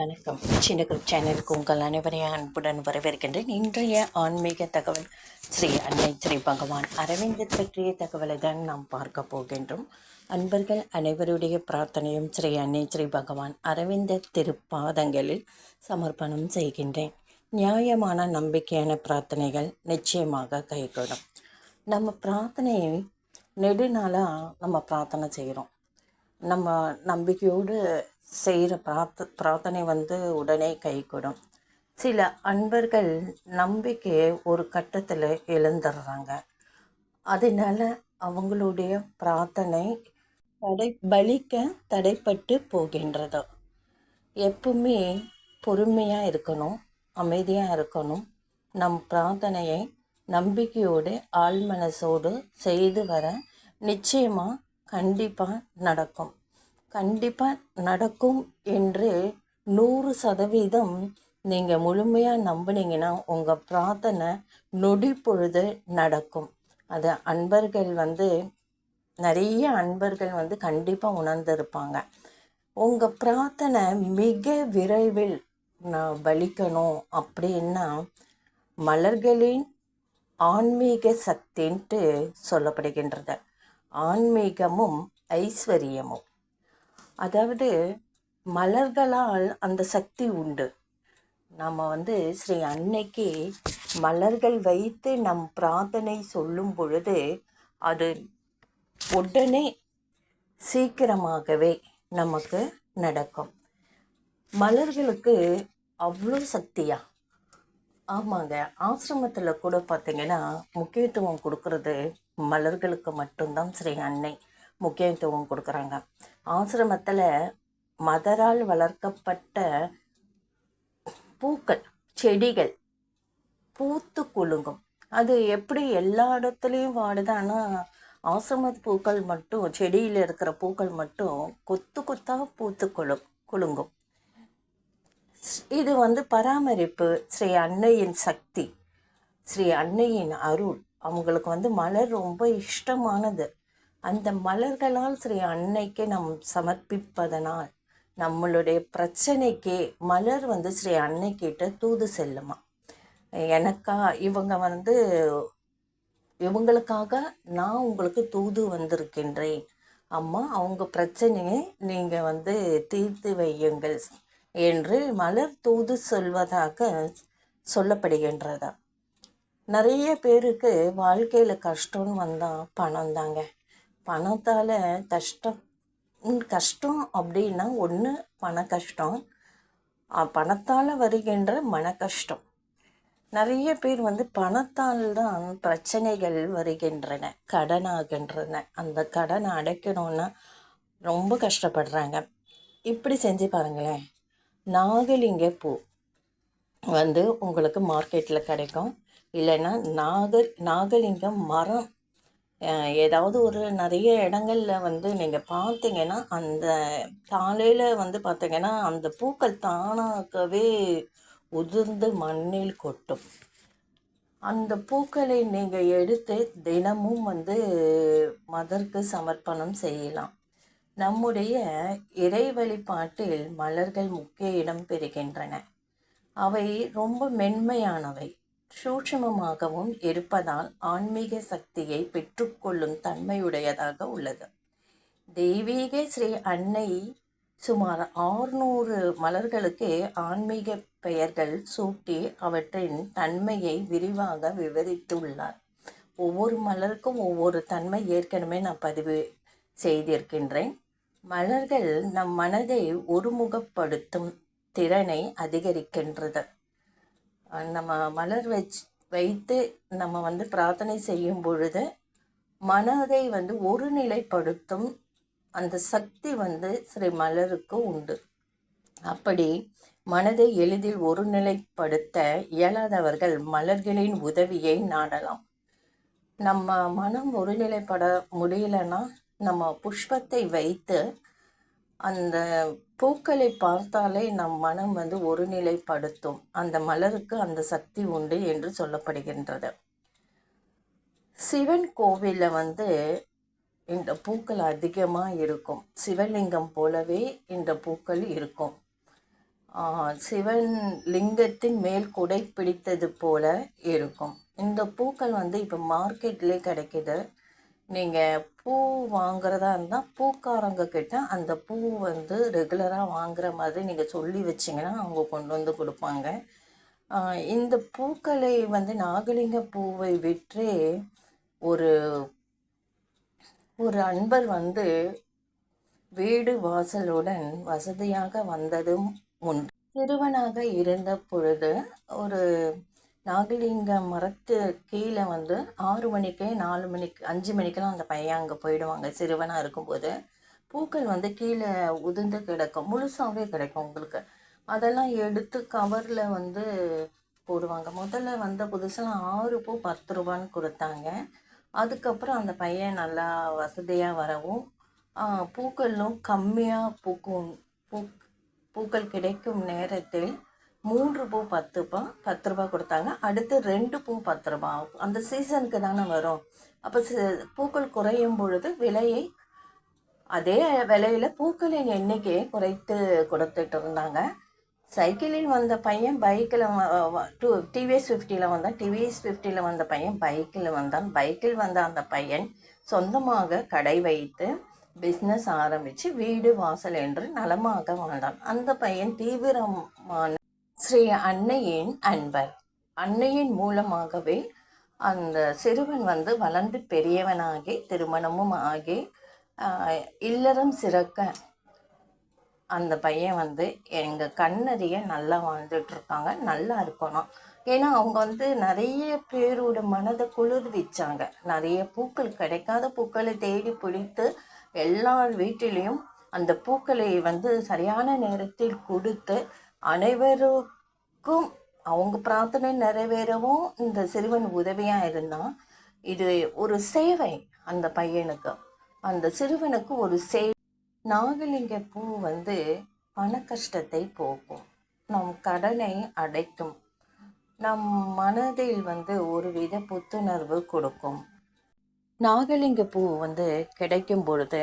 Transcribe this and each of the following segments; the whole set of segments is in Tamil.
வணக்கம். சின்ன குரூப் சேனலுக்கு உங்கள் அனைவரையும் அன்புடன் வரவேற்கின்றேன். இன்றைய ஆன்மீக தகவல் ஸ்ரீ அன்னை ஸ்ரீ பகவான் அரவிந்தர் பற்றிய தகவலை தான் நாம் பார்க்க போகின்றோம். அன்பர்கள் அனைவருடைய பிரார்த்தனையும் ஸ்ரீ அன்னை ஸ்ரீ பகவான் அரவிந்தர் திருப்பாதங்களில் சமர்ப்பணம் செய்கின்றேன். நியாயமான நம்பிக்கையான பிரார்த்தனைகள் நிச்சயமாக கைகூடும். நம்ம பிரார்த்தனையை நெடுநாளாக நம்ம பிரார்த்தனை செய்கிறோம். நம்ம நம்பிக்கையோடு செய்கிற பிரார்த்த பிரார்த்தனை வந்து உடனே கைகூடும். சில அன்பர்கள் நம்பிக்கையை ஒரு கட்டத்தில் இழந்துடுறாங்க அதனால் அவங்களுடைய பிரார்த்தனை தடை பலிக்க தடைப்பட்டு போகின்றது. எப்பவுமே பொறுமையாக இருக்கணும் அமைதியாக இருக்கணும். நம் பிரார்த்தனையை நம்பிக்கையோடு ஆழ்மனசோடு செய்து வர நிச்சயமாக கண்டிப்பாக நடக்கும். கண்டிப்பாக நடக்கும் என்று நூறு சதவீதம் நீங்கள் முழுமையாக நம்புனீங்கன்னா உங்கள் பிரார்த்தனை நொடி பொழுது நடக்கும். அது அன்பர்கள் வந்து நிறைய அன்பர்கள் வந்து கண்டிப்பாக உணர்ந்திருப்பாங்க. உங்கள் பிரார்த்தனை மிக விரைவில் நான் பலிக்கணும் அப்படின்னா மலர்களின் ஆன்மீக சக்தின்ட்டு சொல்லப்படுகின்றது. ஆன்மீகமும் ஐஸ்வர்யமும். அதாவது மலர்களால் அந்த சக்தி உண்டு. நம்ம வந்து ஸ்ரீ அன்னைக்கு மலர்கள் வைத்து நம் பிரார்த்தனை சொல்லும் பொழுது அது உடனே சீக்கிரமாகவே நமக்கு நடக்கும். மலர்களுக்கு அவ்வளோ சக்தியா? ஆமாங்க. ஆசிரமத்தில் கூட பார்த்தீங்கன்னா முக்கியத்துவம் கொடுக்கறது மலர்களுக்கு மட்டும்தான் ஸ்ரீ அன்னை. முக்கியத்துவம் கொடுக்குறாங்க. ஆசிரமத்தில் மதரால் வளர்க்கப்பட்ட பூக்கள் செடிகள் பூத்து குலுங்கும். அது எப்படி எல்லா இடத்துலையும் வாடுது. ஆனால் ஆசிரம பூக்கள் மட்டும் செடியில் இருக்கிற பூக்கள் மட்டும் கொத்து கொத்தாக பூத்து குலு குலுங்கும். இது வந்து பராமரிப்பு. ஸ்ரீ அன்னையின் சக்தி ஸ்ரீ அன்னையின் அருள். அவங்களுக்கு வந்து மலர் ரொம்ப இஷ்டமானது. அந்த மலர்களால் ஸ்ரீ அன்னைக்கு நாம் சமர்ப்பிப்பதனால் நம்மளுடைய பிரச்சனைக்கு மலர் வந்து ஸ்ரீ அன்னைக்கிட்ட தூது செல்லுமா. எனக்கா இவங்க வந்து இவங்களுக்காக நான் உங்களுக்கு தூது வந்திருக்கின்றேன். அம்மா அவங்க பிரச்சனையை நீங்கள் வந்து தீர்த்து வையுங்கள் என்று மலர் தூது சொல்வதாக சொல்லப்படுகின்றதா. நிறைய பேருக்கு வாழ்க்கையில் கஷ்டம்னு வந்தால் பணம் தாங்க. பணத்தால் கஷ்டம் கஷ்டம் அப்படின்னா ஒன்று பண கஷ்டம் பணத்தால் வருகின்ற மன கஷ்டம் நிறைய பேர் வந்து பணத்தால் தான் பிரச்சனைகள் வருகின்றன கடனாகின்றன. அந்த கடனை அடைக்கணும்னா ரொம்ப கஷ்டப்படுறாங்க. இப்படி செஞ்சு பாருங்களேன். நாகலிங்க பூ வந்து உங்களுக்கு மார்க்கெட்டில் கிடைக்கும். இல்லைன்னா நாக நாகலிங்கம் மரம் ஏதாவது ஒரு நிறைய இடங்கள்ல வந்து நீங்கள் பார்த்தீங்கன்னா அந்த காலையில் வந்து பார்த்தீங்கன்னா அந்த பூக்கள் தானாகவே உதிர்ந்து மண்ணில் கொட்டும். அந்த பூக்களை நீங்கள் எடுத்து தினமும் வந்து மதருக்கு சமர்ப்பணம் செய்யலாம். நம்முடைய இறை வழிபாட்டில் மலர்கள் முக்கிய இடம் பெறுகின்றன. அவை ரொம்ப மென்மையானவை. சூட்சமமாகவும் இருப்பதால் ஆன்மீக சக்தியை பெற்றுக்கொள்ளும் தன்மையுடையதாக உள்ளது. தெய்வீக ஸ்ரீ அன்னை சுமார் ஆறுநூறு மலர்களுக்கு ஆன்மீக பெயர்கள் சூட்டி அவற்றின் தன்மையை விரிவாக விவரித்துள்ளார். ஒவ்வொரு மலருக்கும் ஒவ்வொரு தன்மை ஏற்கனவே நான் பதிவு செய்திருக்கின்றேன். மலர்கள் நம் மனதை ஒருமுகப்படுத்தும் திறனை அதிகரிக்கின்றது. நம்ம மலர் வச்சு வைத்து நம்ம வந்து பிரார்த்தனை செய்யும் பொழுது மனதை வந்து ஒருநிலைப்படுத்தும் அந்த சக்தி வந்து ஸ்ரீ மலருக்கு உண்டு. அப்படி மனதை எளிதில் ஒருநிலைப்படுத்த இயலாதவர்கள் மலர்களின் உதவியை நாடலாம். நம்ம மனம் ஒருநிலைப்பட முடியலன்னா நம்ம புஷ்பத்தை வைத்து அந்த பூக்களை பார்த்தாலே நம் மனம் வந்து ஒருநிலைப்படுத்தும். அந்த மலருக்கு அந்த சக்தி உண்டு என்று சொல்லப்படுகின்றது. சிவன் கோவிலில் வந்து இந்த பூக்கள் அதிகமாக இருக்கும். சிவலிங்கம் போலவே இந்த பூக்கள் இருக்கும். சிவன் லிங்கத்தின் மேல் குடை பிடித்தது போல இருக்கும். இந்த பூக்கள் வந்து இப்போ மார்க்கெட்லேயே கிடைக்கிது. நீங்கள் பூ வாங்குறதா இருந்தால் பூக்காரங்க கிட்ட அந்த பூ வந்து ரெகுலராக வாங்குற மாதிரி நீங்கள் சொல்லி வச்சிங்கன்னா அவங்க கொண்டு வந்து கொடுப்பாங்க. இந்த பூக்களை வந்து நாகலிங்க பூவை விற்றே ஒரு ஒரு அன்பர் வந்து வீடு வாசலுடன் வசதியாக வந்ததும் உண்டு. சிறுவனாக இருந்த பொழுது ஒரு நாகலிங்க மரத்து கீழே வந்து ஆறு மணிக்கு நாலு மணிக்கு அஞ்சு மணிக்கெல்லாம் அந்த பையன் அங்கே போயிடுவாங்க. சிறுவனாக இருக்கும்போது. பூக்கள் வந்து கீழே உதிர்ந்து கிடக்கும். முழுசாகவே கிடைக்கும் உங்களுக்கு. அதெல்லாம் எடுத்து கவரில் வந்து போடுவாங்க. முதல்ல வந்த புதுசில் ஆறு பூ பத்து ரூபான்னு கொடுத்தாங்க. அதுக்கப்புறம் அந்த பையன் நல்லா வசதியாக வரவும் பூக்களும் கம்மியாக பூக்கும். பூ பூக்கள் கிடைக்கும் நேரத்தில் மூன்று பூ பத்து ரூபா பத்து ரூபா கொடுத்தாங்க. அடுத்து ரெண்டு பூ பத்து ரூபா அந்த சீசனுக்கு தானே வரும். அப்போ பூக்கள் குறையும் பொழுது விலையை அதே விலையில் பூக்களின் எண்ணிக்கையை குறைத்து கொடுத்துட்டு இருந்தாங்க. சைக்கிளில் வந்த பையன் பைக்கில் டூ டிவிஎஸ் ஃபிஃப்டியில் வந்தான். டிவிஎஸ் ஃபிஃப்டியில் வந்த பையன் பைக்கில் வந்தான். பைக்கில் வந்த அந்த பையன் சொந்தமாக கடை வைத்து பிஸ்னஸ் ஆரம்பித்து வீடு வாசல் என்று நலமாக வாழ்ந்தான். அந்த பையன் தீவிரமான ஸ்ரீ அன்னையின் அன்பர். அன்னையின் மூலமாகவே அந்த சிறுவன் வந்து வளர்ந்து பெரியவனாகி திருமணமும் ஆகி இல்லறம் சிறக்க அந்த பையன் வந்து எங்கள் கண்ணறிய நல்லா வாழ்ந்துட்டுருக்காங்க நல்லா இருக்கணும். ஏன்னா அவங்க வந்து நிறைய பேரோட மனதை குளிர்விச்சாங்க. நிறைய பூக்கள் கிடைக்காத பூக்களை தேடி பிடித்து எல்லார் வீட்டிலையும் அந்த பூக்களை வந்து சரியான நேரத்தில் கொடுத்து அனைவருக்கும் அவங்க பிரார்த்தனை நிறைவேறவும் இந்த சிறுவன் உதவியாக இருந்தான். இது ஒரு சேவை அந்த பையனுக்கு. அந்த சிறுவனுக்கு ஒரு சேவை. நாகலிங்க பூ வந்து பண கஷ்டத்தை போக்கும். நம் கடனை அடைக்கும். நம் மனதில் வந்து ஒருவித புத்துணர்வு கொடுக்கும். நாகலிங்க பூ வந்து கிடைக்கும் பொழுது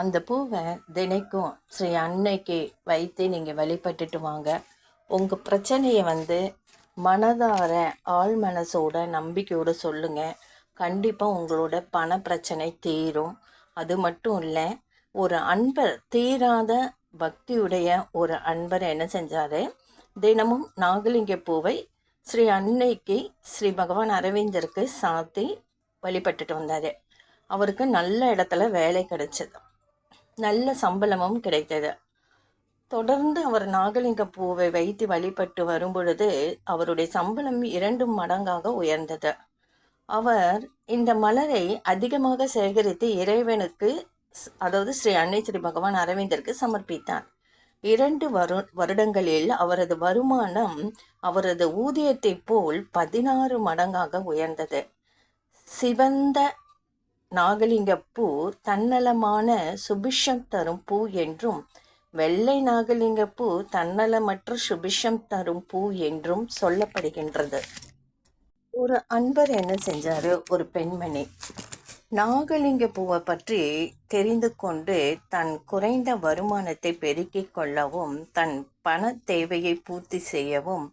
அந்த பூவை தினைக்கும் ஸ்ரீ அன்னைக்கு வைத்து நீங்கள் வழிபட்டுட்டு வாங்க. உங்கள் பிரச்சனையை வந்து மனதார ஆள் மனசோட நம்பிக்கையோடு சொல்லுங்கள் கண்டிப்பாக உங்களோட பண பிரச்சனை தீரும். அது மட்டும் இல்லை ஒரு அன்பர் தீராத பக்தியுடைய ஒரு அன்பர் என்ன செஞ்சார்? தினமும் நாகலிங்க பூவை ஸ்ரீ அன்னைக்கு ஸ்ரீ பகவான் அரவிந்தருக்கு சாத்தி வழிபட்டுட்டு வந்தார். அவருக்கு நல்ல இடத்துல வேலை கிடைச்சது. நல்ல சம்பளமும் கிடைத்தது. தொடர்ந்து அவர் நாகலிங்க பூவை வைத்து வழிபட்டு வரும்பொழுது அவருடைய சம்பளம் இரண்டு மடங்காக உயர்ந்தது. அவர் இந்த மலரை அதிகமாக சேகரித்து இறைவனுக்கு அதாவது ஸ்ரீ அன்னை ஸ்ரீ பகவான் அரவிந்தருக்கு சமர்ப்பித்தார். இரண்டு வரு வருடங்களில் அவரது வருமானம் அவரது ஊதியத்தைப் போல் பதினாறு மடங்காக உயர்ந்தது. சிவந்த நாகலிங்க பூ தன்னலமான சுபிஷம் தரும் பூ என்றும் வெள்ளை நாகலிங்கப்பூ தன்னலமற்ற சுபிஷம் தரும் பூ என்றும் சொல்லப்படுகின்றது. ஒரு அன்பர் என்ன செஞ்சாரு? ஒரு பெண்மணி. நாகலிங்க பூவை பற்றி தெரிந்து கொண்டு தன் குறைந்த வருமானத்தை பெருக்கிக் கொள்ளவும் தன் பண தேவையை பூர்த்தி செய்யவும்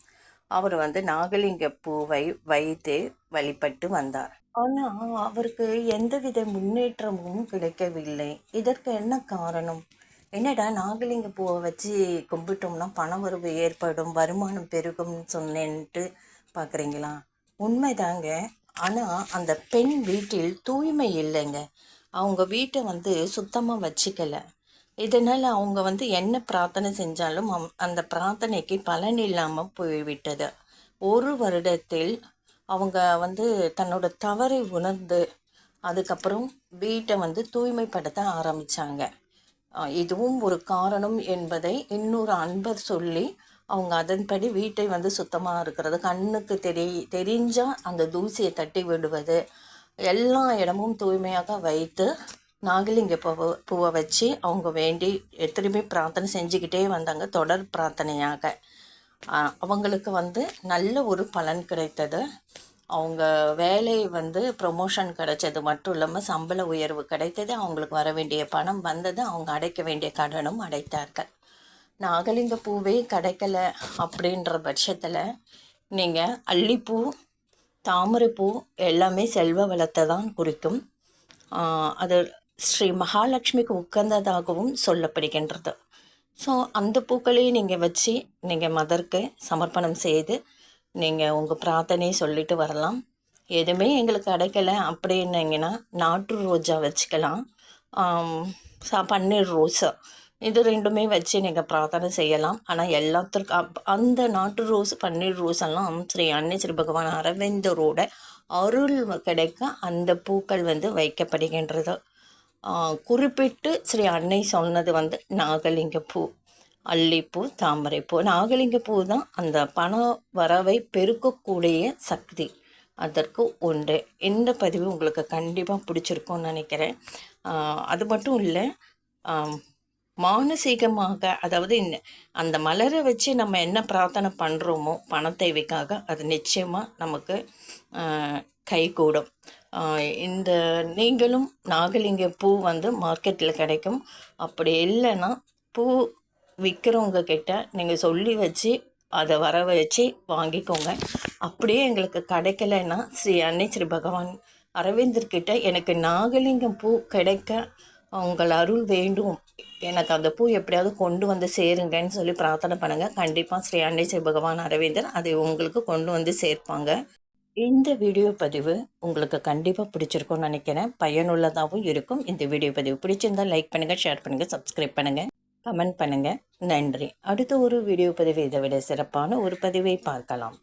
அவர் வந்து நாகலிங்க பூவை வைத்து வழிபட்டு வந்தார். ஆனால் அவருக்கு எந்தவித முன்னேற்றமும் கிடைக்கவில்லை. இதற்கு என்ன காரணம்? என்னடா நாகலிங்க பூவை வச்சு கும்பிட்டோம்னா பண வரவு ஏற்படும் வருமானம் பெருகும்னு சொன்னேன்ட்டு பார்க்குறீங்களா உண்மைதாங்க. ஆனால் அந்த பெண் வீட்டில் தூய்மை இல்லைங்க. அவங்க வீட்டை வந்து சுத்தமாக வச்சுக்கலை. இதனால் அவங்க வந்து என்ன பிரார்த்தனை செஞ்சாலும் அந்த பிரார்த்தனைக்கு பலன் இல்லாமல் போய்விட்டது. ஒரு வருடத்தில் அவங்க வந்து தன்னோட தவறை உணர்ந்து அதுக்கப்புறம் வீட்டை வந்து தூய்மைப்படுத்த ஆரம்பித்தாங்க இதுவும் ஒரு காரணம் என்பதை இன்னொரு அன்பர் சொல்லி அவங்க அதன்படி வீட்டை வந்து சுத்தமாக இருக்கிறது கண்ணுக்கு தெரி தெரிஞ்சால் அந்த தூசியை தட்டி விடுவது எல்லா இடமும் தூய்மையாக வைத்து நாகலிங்க பூவை பூவை வச்சு அவங்க வேண்டி திரும்பி பிரார்த்தனை செஞ்சுக்கிட்டே வந்தாங்க தொடர் பிரார்த்தனையாக. அவங்களுக்கு வந்து நல்ல ஒரு பலன் கிடைத்தது. அவங்க வேலை வந்து ப்ரொமோஷன் கிடைச்சது மட்டும் இல்லாமல் சம்பள உயர்வு கிடைத்தது. அவங்களுக்கு வர வேண்டிய பணம் வந்தது. அவங்க அடைக்க வேண்டிய கடனும் அடைத்தார்கள். நாகலிங்க பூவே கிடைக்கல அப்படின்ற பட்சத்தில் நீங்கள் அல்லிப்பூ தாமரைப்பூ எல்லாமே செல்வ வளத்தை தான் குறிக்கும். அது ஸ்ரீ மகாலட்சுமிக்கு உகந்ததாகவும் சொல்லப்படுகின்றது. ஸோ அந்த பூக்களையும் நீங்கள் வச்சு நீங்கள் மதருக்கு சமர்ப்பணம் செய்து நீங்கள் உங்கள் பிரார்த்தனையை சொல்லிட்டு வரலாம். எதுவுமே எங்களுக்கு கிடைக்கல அப்படின்னீங்கன்னா நாட்டு ரோஜா வச்சுக்கலாம். சா ச பன்னீர் ரோஸு. இது ரெண்டுமே வச்சு நீங்கள் பிரார்த்தனை செய்யலாம். ஆனால் எல்லாத்திற்கும் அப் அந்த நாட்டு ரோஸ் பன்னீர் ரோஸ் எல்லாம் ஸ்ரீ அன்னை ஸ்ரீ பகவான் அரவிந்தரோட அருள் கிடைக்க அந்த பூக்கள் வந்து வைக்கப்படுகின்றது. குறிப்பிட்டு ஸ்ரீ அன்னை சொன்னது வந்து நாகலிங்க பூ அல்லிப்பூ தாமரைப்பூ. நாகலிங்க பூ தான் அந்த பண வரவை பெருக்கக்கூடிய சக்தி. அதற்கு உண்டு. இந்த பதிவு உங்களுக்கு கண்டிப்பாக பிடிச்சிருக்கும்னு நினைக்கிறேன். அது மட்டும் இல்லை மானசீகமாக அதாவது இந்த அந்த மலரை வச்சு நம்ம என்ன பிரார்த்தனை பண்ணுறோமோ பண தேவைக்காக அது நிச்சயமாக நமக்கு கைகூடும். இந்த நீங்களும் நாகலிங்க பூ வந்து மார்க்கெட்டில் கிடைக்கும். அப்படி இல்லைன்னா பூ விற்கிறவங்க கிட்ட நீங்கள் சொல்லி வச்சு அதை வர வச்சு வாங்கிக்கோங்க. அப்படியே எங்களுக்கு கிடைக்கலன்னா ஸ்ரீ அன்னை ஸ்ரீ பகவான் அரவிந்தர்கிட்ட எனக்கு நாகலிங்கம் பூ கிடைக்க உங்கள் அருள் வேண்டும். எனக்கு அந்த பூ எப்படியாவது கொண்டு வந்து சேருங்கன்னு சொல்லி பிரார்த்தனை பண்ணுங்கள் கண்டிப்பாக ஸ்ரீ அன்னை ஸ்ரீ பகவான் அரவிந்தர் அதை உங்களுக்கு கொண்டு வந்து சேர்ப்பாங்க. இந்த வீடியோ பதிவு உங்களுக்கு கண்டிப்பாக பிடிச்சிருக்கும்னு நினைக்கிறேன். பயனுள்ளதாகவும் இருக்கும். இந்த வீடியோ பதிவு பிடிச்சிருந்தால் லைக் பண்ணுங்கள் ஷேர் பண்ணுங்கள் சப்ஸ்கிரைப் பண்ணுங்கள் கமெண்ட் பண்ணுங்கள் நன்றி. அடுத்த ஒரு வீடியோ பதிவு இதை விட சிறப்பான ஒரு பதிவை பார்க்கலாம்.